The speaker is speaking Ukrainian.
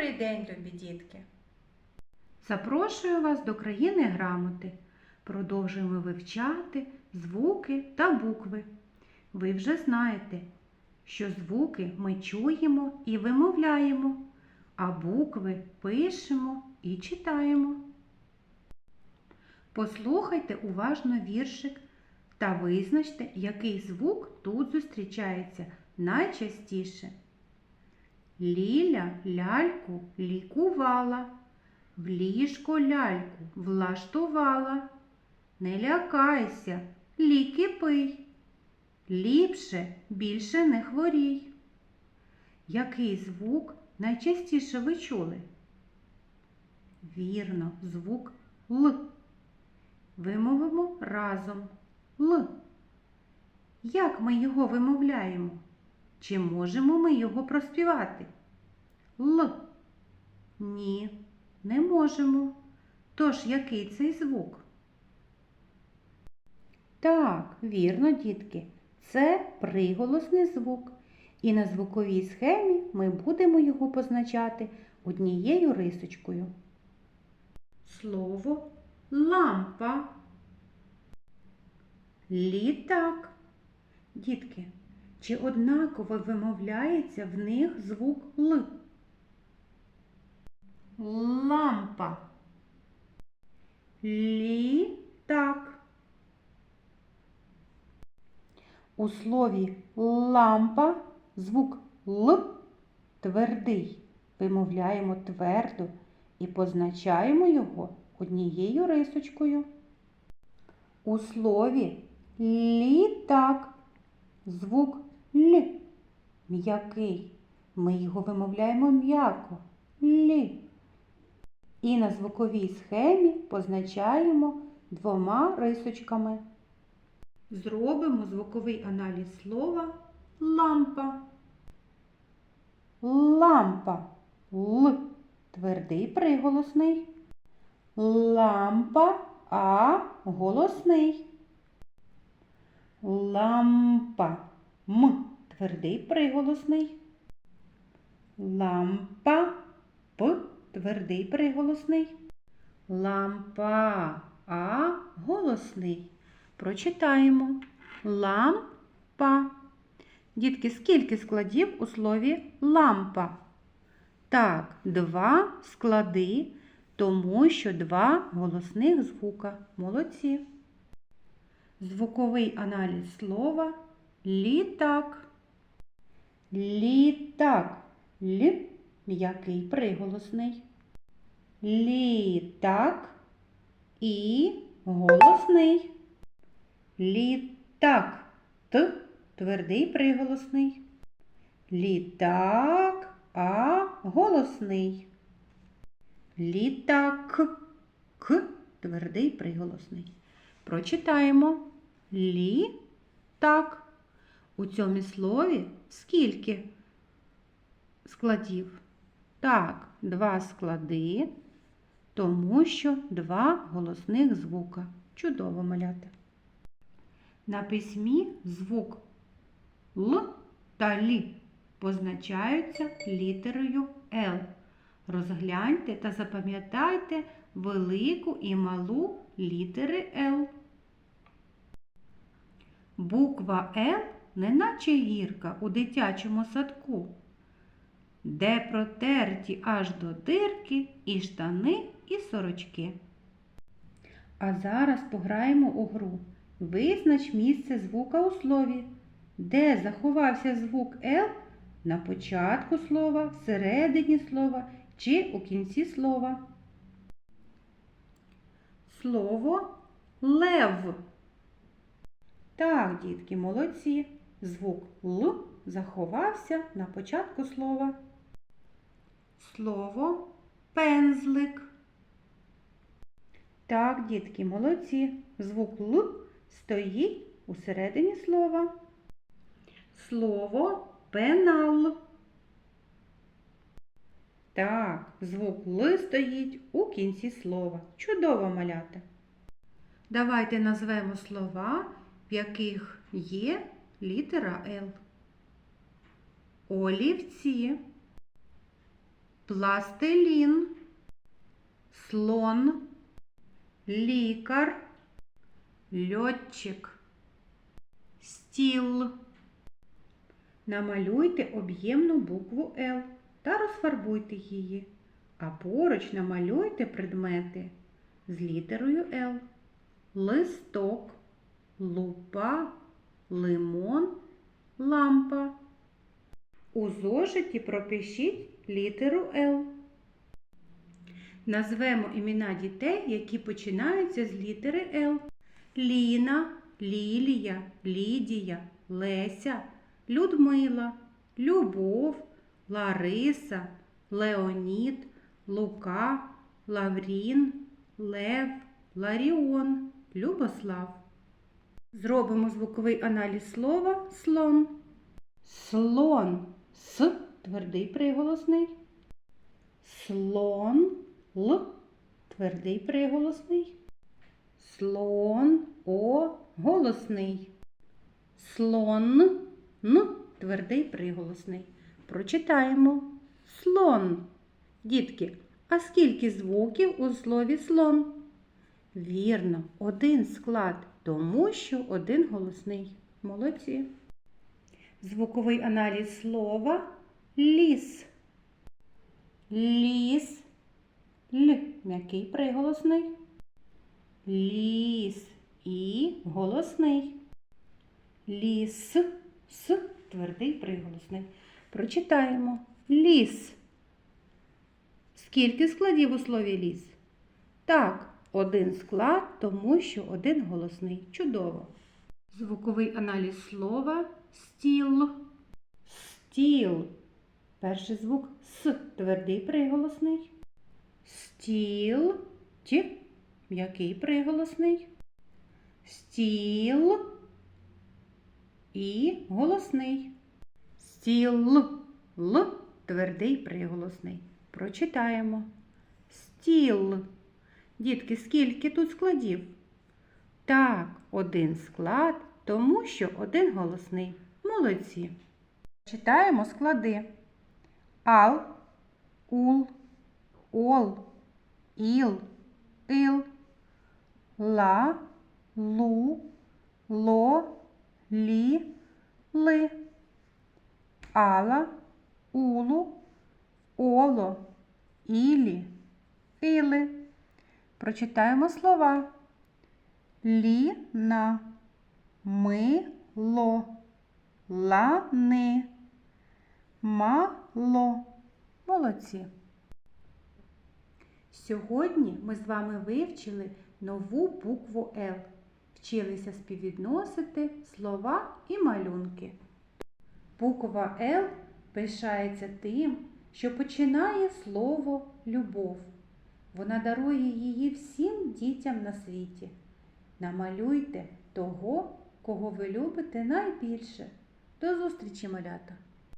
Добрий день, любі дітки! Запрошую вас до країни грамоти. Продовжуємо вивчати звуки та букви. Ви вже знаєте, що звуки ми чуємо і вимовляємо, а букви пишемо і читаємо. Послухайте уважно віршик та визначте, який звук тут зустрічається найчастіше. Ліля ляльку лікувала, в ліжко ляльку влаштувала. Не лякайся, ліки пий, ліпше більше не хворій. Який звук найчастіше ви чули? Вірно, звук Л. Вимовимо разом Л. Як ми його вимовляємо? Чи можемо ми його проспівати? Л. Ні, не можемо. Тож який цей звук? Так, вірно, дітки, це приголосний звук. І на звуковій схемі ми будемо його позначати однією рисочкою. Слово лампа. Літак. Дітки, чи однаково вимовляється в них звук Л? Лампа. Літак. У слові лампа звук Л твердий. Вимовляємо твердо і позначаємо його однією рисочкою. У слові літак звук Л м'який. Ми його вимовляємо м'яко лі. І на звуковій схемі позначаємо двома рисочками. Зробимо звуковий аналіз слова лампа. Лампа. Л. Твердий приголосний. Лампа А голосний. Лампа. М. Твердий приголосний. Лампа. П. Твердий приголосний. Лампа. А голосний. Прочитаємо. Лампа. Дітки, скільки складів у слові лампа? Так, два склади, тому що два голосних звука. Молодці. Звуковий аналіз слова літак. Літак. Л м'який приголосний. Літак і голосний. Літак. Т твердий приголосний. Літак а голосний. Літак. К твердий приголосний. Прочитаємо літак. У цьому слові скільки складів? Так, два склади, тому що два голосних звука. Чудово малята. На письмі звук Л та Лі позначаються літерою Л. Розгляньте та запам'ятайте велику і малу літери Л. Буква Л неначе гірка у дитячому садку, де протерті аж до дирки і штани, і сорочки. А зараз пограємо у гру. Визнач місце звука у слові, де заховався звук Л на початку слова, всередині слова чи у кінці слова. Слово лев. Так, дітки, молодці. Звук Л заховався на початку слова. Слово пензлик. Так, дітки, молодці. Звук Л стоїть у середині слова. Слово пенал. Так, звук Л стоїть у кінці слова. Чудово малята. Давайте назвемо слова, в яких є літера Л. Олівці, пластилін, слон, лікар, льотчик, стіл. Намалюйте об'ємну букву Л та розфарбуйте її, а поруч намалюйте предмети з літерою Л. Листок, лупа, лимон, лампа. У зошиті пропишіть літеру Л. Назвемо імена дітей, які починаються з літери Л. Ліна, Лілія, Лідія, Леся, Людмила, Любов, Лариса, Леонід, Лука, Лаврін, Лев, Ларіон, Любослав. Зробимо звуковий аналіз слова слон. Слон с твердий приголосний. Слон л твердий приголосний. Слон о голосний. Слон н твердий приголосний. Прочитаємо слон. Дітки, а скільки звуків у слові слон? Вірно, один склад, тому що один голосний. Молодці. Звуковий аналіз слова ліс. Ліс. Л. М'який приголосний. Ліс. І голосний. Ліс. С. Твердий приголосний. Прочитаємо. Ліс. Скільки складів у слові ліс? Так, один склад, тому що один голосний. Чудово. Звуковий аналіз слова стіл. Стіл. Перший звук С. Твердий приголосний. Стіл. Ті. М'який приголосний. Стіл. І голосний. Стіл. Л. Твердий приголосний. Прочитаємо. Стіл. Дітки, скільки тут складів? Так, один склад, тому що один голосний. Молодці. Читаємо склади. Ал, ул, ол, іл, ил, ла, лу, ло, лі, ли. Ала, улу, оло, ілі, іли. Прочитаємо слова. Ліна, мило, лани, мало. Молодці. Сьогодні ми з вами вивчили нову букву Л. Вчилися співвідносити слова і малюнки. Буква Л пишається тим, що починає слово любов. Вона дарує її всім дітям на світі. Намалюйте того, кого ви любите найбільше. До зустрічі, малята!